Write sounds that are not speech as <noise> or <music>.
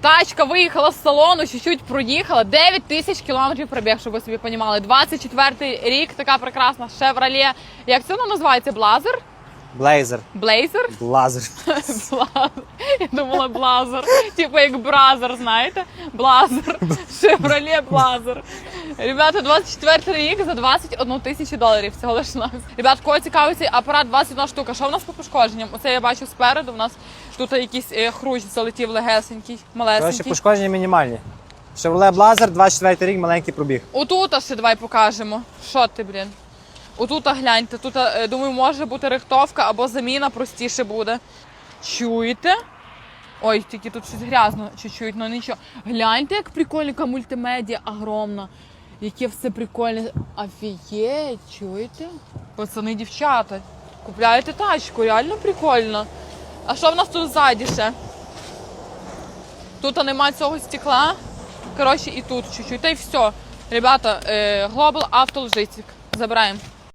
Тачка виїхала з салону, чуть-чуть проїхала. 9 тисяч кілометрів пробіг, щоб ви собі понімали. 24-й рік, така прекрасна Chevrolet. Як це воно називається? Блазер? Блейзер. Блейзер? Блазер. <laughs> Блазер. Я думала блазер. Типу як бразер, знаєте? Блазер. Chevrolet Блазер. Ребята, 24 рік за 21 тисячу доларів. Всього лиш нас. Ребят, кого цікавить цей апарат 21 штука. Що в нас по пошкодженням? Оце я бачу спереду. У нас тут якийсь е, хрущ залетів легесенький, малесенький. пошкодження мінімальні. Chevrolet Blazer, 24 рік, маленький пробіг. Отут ще давай покажемо. Що ти, блін? Отут гляньте. Тут, е, думаю, може бути рихтовка або заміна простіше буде. Чуєте? Ой, тільки тут щось грязно чуть-чуть, ну нічого. Гляньте, як прикольненька мультимедіа огромна. Яке все прикольне. Офігеть, чуєте? Пацани, дівчата. Купляєте тачку, реально прикольно. А що в нас тут ззаді ще? Тут нема цього стекла. Коротше, і тут чуть-чуть. Та й все. Ребята, е, Global Auto Logistics. Забираємо.